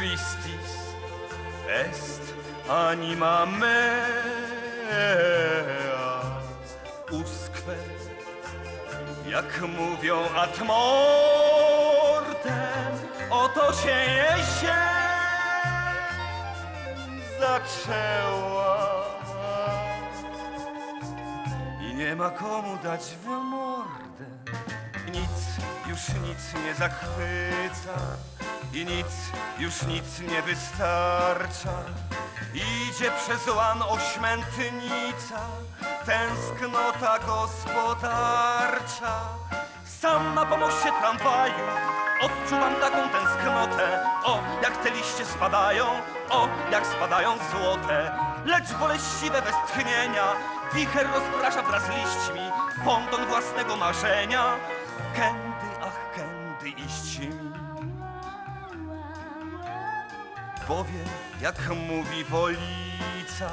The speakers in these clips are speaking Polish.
Tristis est anima mea usque jak mówią ad mortem, oto się jesień zaczęła. I nie ma komu dać w mordę. Nic, już nic nie zachwyca i nic, już nic nie wystarcza. Idzie przez łan ośmętnica, tęsknota gospodarcza. Sam na pomoście tramwaju odczuwam taką tęsknotę. O, jak te liście spadają, o, jak spadają złote. Lecz boleściwe westchnienia wicher rozprasza wraz z liśćmi ponton własnego marzenia. Kędy, Bowiem, jak mówi Polica,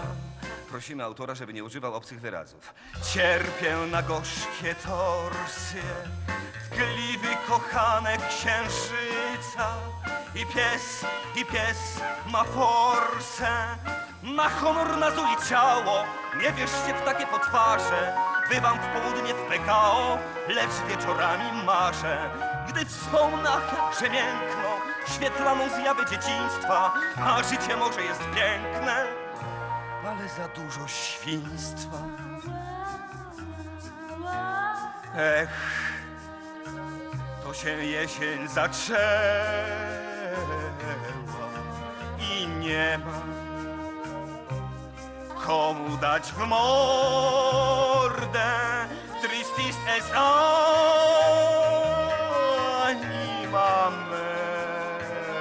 prosimy autora, żeby nie używał obcych wyrazów. Cierpię na gorzkie torsje, tkliwy kochanek księżyca. I pies, i pies ma forsę, ma honor na zuli ciało. Nie wierzcie w takie potwarze, bywam w południe w PKO, lecz wieczorami marzę. Gdy wspomnę, ach, jakże miękno, świetlaną zjawę dzieciństwa, a życie może jest piękne, ale za dużo świństwa. Ech, to się jesień zaczęła i nie ma komu dać w mordę. Tristis est anima mea.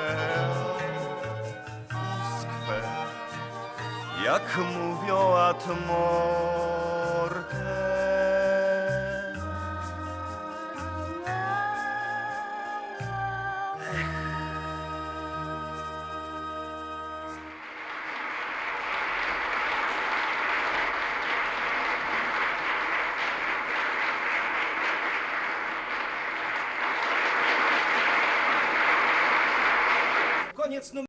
Usque, jak mówią ad mortem. What's number?